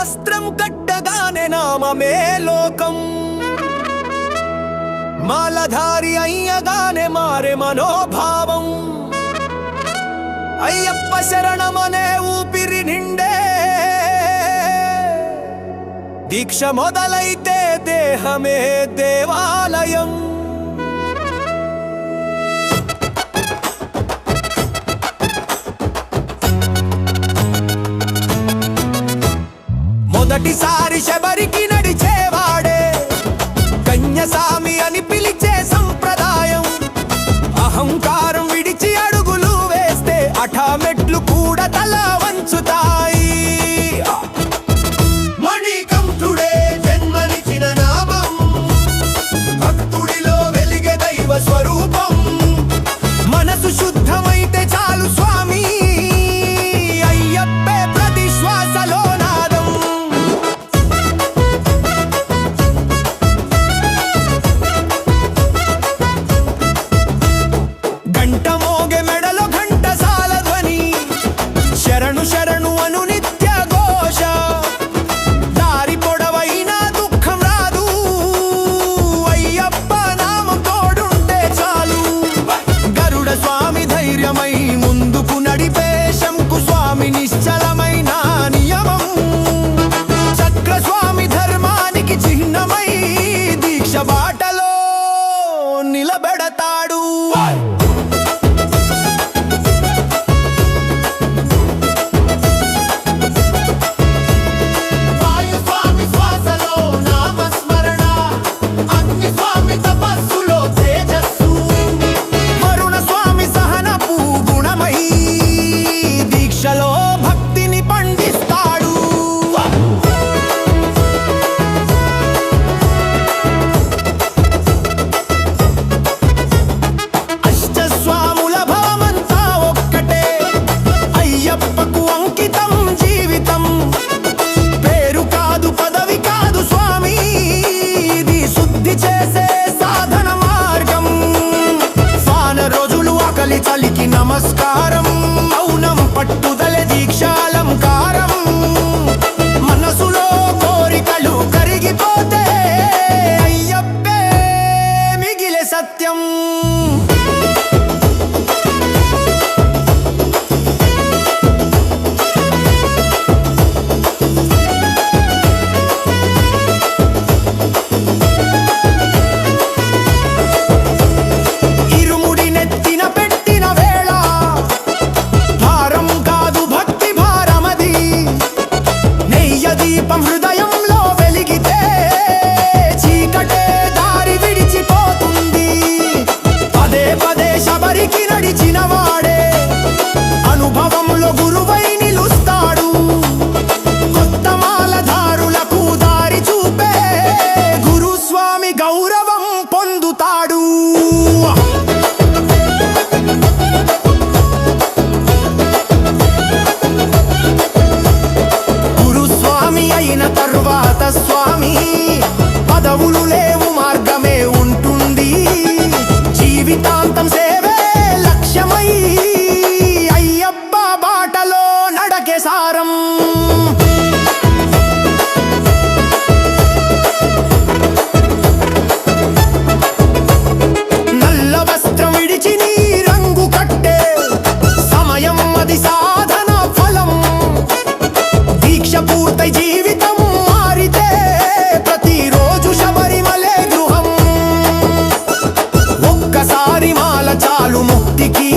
వస్త్రం కట్టగానే నామమే లోకం. మాలధారి అయ్యగానే మారే మనోభావం. అయ్యప్ప శరణమనే ఊపిరి నిండే. దీక్ష మొదలైతే దేహమే దేవాలయం. మొదటిసారి శబరికి నడిచేవాడే. కన్యసామి అని పిలిచే సంప్రదాయం. అహంకారం విడిచి అడుగులు వేస్తే అఠా మెట్లు కూడా తల వంచుతాయి. retardo. Oh! భక్తి చేసే సాధన మార్గం. సాన రోజులు ఆకలి చలికి నమస్కారం. మౌనం పట్టుదల దీక్షాలంకారం మనసులో కోరికలు కరిగిపోతే అయ్యప్పే మిగిలే సత్యం. పూర్త జీవితం మారితే ప్రతిరోజు శబరిమలే గృహం. ఒక్కసారి మాల చాలు ముక్తికి